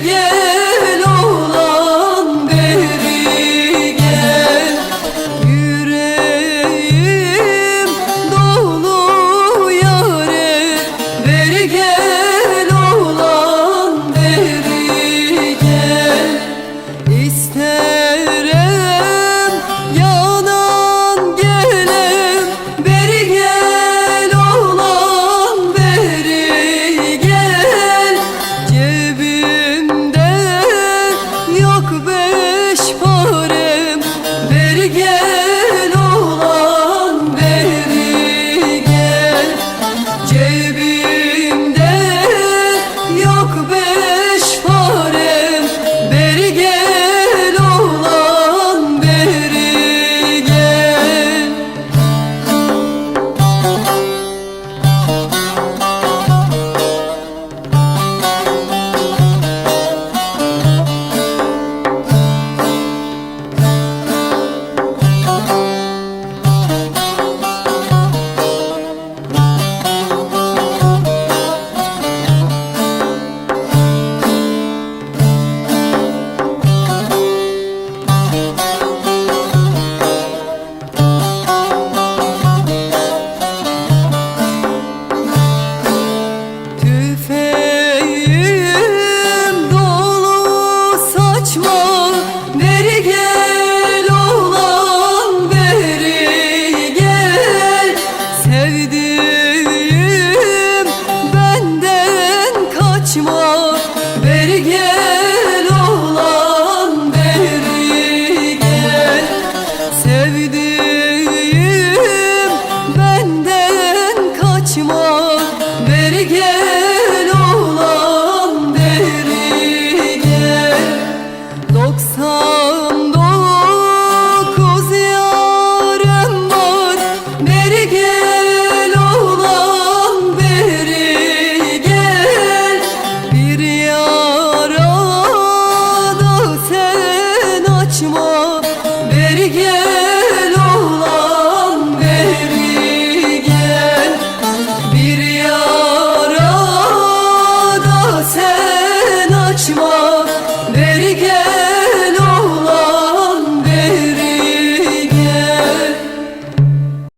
Yeah. başıma bir gel oğlan beri gel. Bir yara da sen açma. Bir gel